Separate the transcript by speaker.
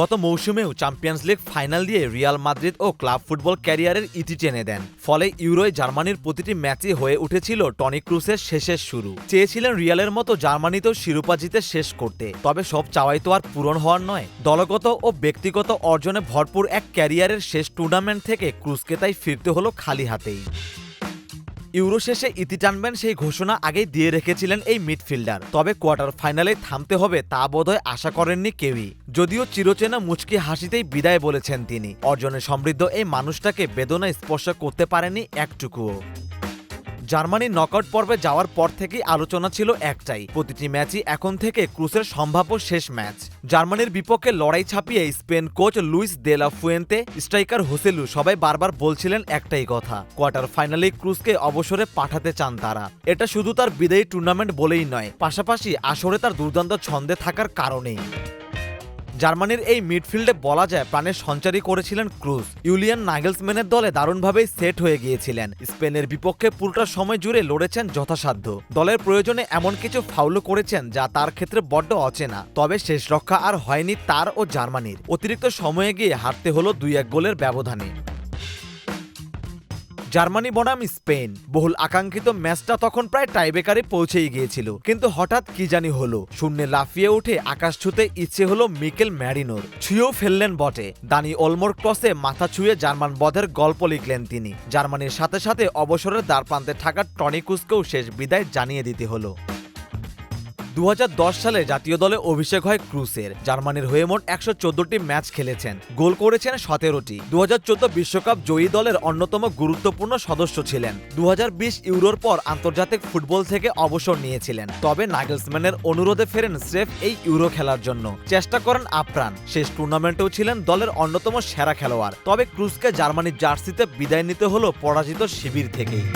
Speaker 1: গত মৌসুমেও Champions League final দিয়ে রিয়াল মাদ্রিদ ও ক্লাব ফুটবল ক্যারিয়ারের ইতি টেনে দেন। ফলে ইউরোয় জার্মানির প্রতিটি ম্যাচই হয়ে উঠেছিল টনি ক্রুসের শেষের শুরু। চেয়েছিলেন রিয়ালের মতো জার্মানিতেও শিরোপা জিতে শেষ করতে। তবে সব চাওয়াই তো আর পূরণ হওয়ার নয়। দলগত ও ব্যক্তিগত অর্জনে ভরপুর এক ক্যারিয়ারের শেষ টুর্নামেন্ট থেকে ক্রুসকে তাই ফিরতে হলো খালি হাতেই। ইউরো শেষে ইতি টানবেন সেই ঘোষণা আগেই দিয়ে রেখেছিলেন এই মিডফিল্ডার। তবে কোয়ার্টার ফাইনালে থামতে হবে তা বোধহয় আশা করেননি কেউই। যদিও চিরচেনা মুচকি হাসিতেই বিদায় বলেছেন তিনি। অর্জনে সমৃদ্ধ এই মানুষটাকে বেদনা স্পর্শ করতে পারেনি একটুকুও। জার্মানি নকআউট পর্বে যাওয়ার পর থেকেই আলোচনা ছিল একটাই। প্রতিটি ম্যাচই এখন থেকে ক্রুসের সম্ভাব্য শেষ ম্যাচ। জার্মানির বিপক্ষে লড়াই ছাপিয়ে Spain coach Luis de la Fuente striker Joselu সবাই বারবার বলছিলেন একটাই কথা, কোয়ার্টার ফাইনালে ক্রুসকে অবসরে পাঠাতে চান তারা। এটা শুধু তার বিদায়ী টুর্নামেন্ট বলেই নয়, পাশাপাশি আসরে তার দুর্দান্ত ছন্দে থাকার কারণেই। জার্মানির এই মিডফিল্ডে বলা যায় প্রাণের সঞ্চারী করেছিলেন ক্রুজ। ইউলিয়ান নাগেলসম্যানের দলে দারুণভাবেই সেট হয়ে গিয়েছিলেন। স্পেনের বিপক্ষে পুরোটা সময় জুড়ে লড়েছেন যথাসাধ্য। দলের প্রয়োজনে এমন কিছু ফাউলও করেছেন যা তার ক্ষেত্রে বড্ড অচেনা। তবে শেষ রক্ষা আর হয়নি তার ও জার্মানির। অতিরিক্ত সময়ে গিয়ে হারতে হলো দুই এক গোলের ব্যবধানে। জার্মানি বনাম স্পেন। বহুল আকাঙ্ক্ষিত ম্যাচটা তখন প্রায় টাইবেকারে পৌঁছেই গিয়েছিল। কিন্তু হঠাৎ কি জানি হলো। শূন্যে লাফিয়ে উঠে আকাশ ছুতে ইচ্ছে হলো মিকেল ম্যারিনোর। ছুঁয়েও ফেললেন বটে। দানি অলমোর ক্রসে মাথা ছুঁয়ে জার্মান বধের গল্প লিখলেন তিনি। জার্মানির সাথে সাথে অবসরের দ্বারপ্রান্তে থাকা টনিকুসকেও শেষ বিদায় জানিয়ে দিতে হলো। দু হাজার দশ সালে জাতীয় দলে অভিষেক হয় ক্রুসের। জার্মানির হয়ে মোট একশো ম্যাচ খেলেছেন। গোল করেছেন সতেরোটি। দু বিশ্বকাপ জয়ী দলের অন্যতম গুরুত্বপূর্ণ সদস্য ছিলেন। দু হাজার বিশ ইউরোর পর আন্তর্জাতিক ফুটবল থেকে অবসর নিয়েছিলেন। তবে নাগেলসম্যানের অনুরোধে ফেরেন স্রেফ এই ইউরো খেলার জন্য। চেষ্টা করেন আপ্রাণ। শেষ টুর্নামেন্টেও ছিলেন দলের অন্যতম সেরা খেলোয়াড়। তবে ক্রুসকে জার্মানির জার্সিতে বিদায় নিতে হলো পরাজিত শিবির থেকেই।